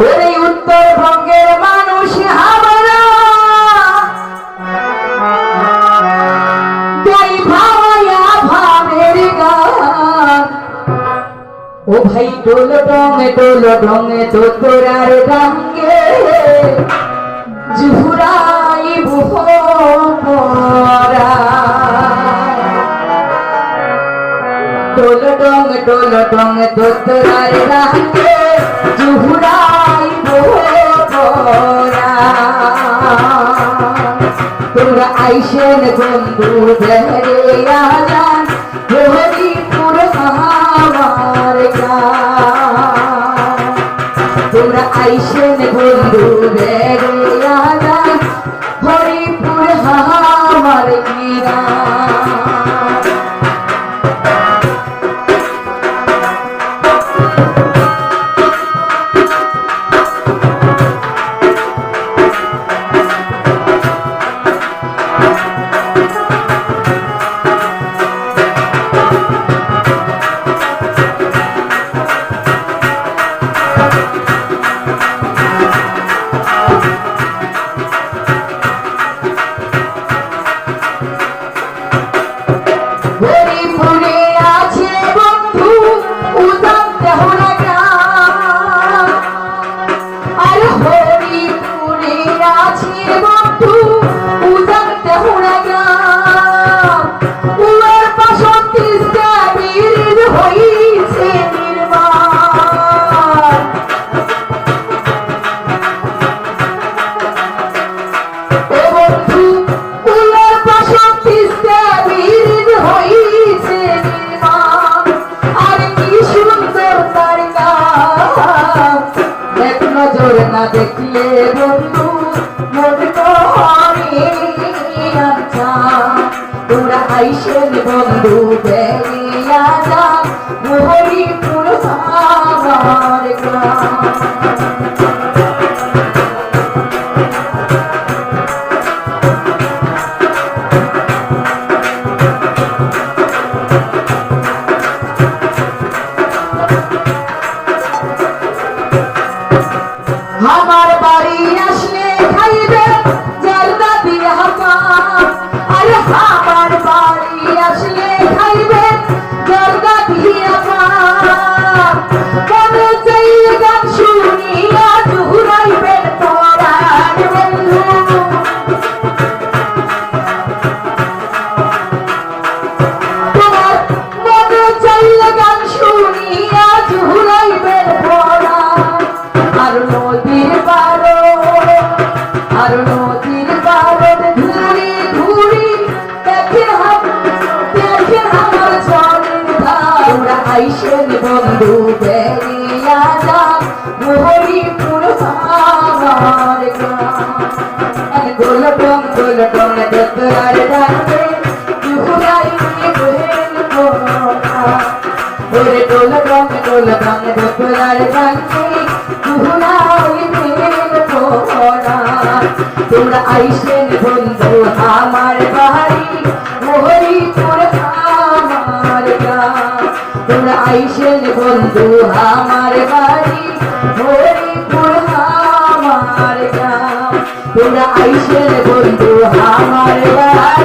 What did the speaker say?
ওই উত্তরবঙ্গের মানুষ ও ভাই ডোল ডঙে ডোল ডঙে তোরার ডাঙ্গে জুহুরাই বুহরা ডোল ডং ডোল ডং জুহুরাই বোরা তোমরা আইসেন বন্ধু বেহরে আজান হরিপুর আমার তোমরা আইসেন বন্ধু বেহরে দেখলে বন্ধু মন তো তোমরা আইসেন বন্ধু বেরিয়া যা। হরিপুর আমার আমার বাড়ি আসলে খাইবে জলদা দিয়ে পান আরে আমার আইসেন বন্ধু বেরিয়া যা, হরিপুর আমার গোল ডং গোল ডং দোতরার ডাকে জুহুরাই বহেন ওরে ডোল ডং ডোল ডং দোতরার ডাকে জুহুরাই বহেন তোমরা আইসেন বন্ধু আমার বাড়ি, হরিপুর আমার তোমরা আইসেন বন্ধু আমার বাড়ি হরিপুর আমার গ্রাম। তোমরা আইসেন বন্ধু আমার বাড়ি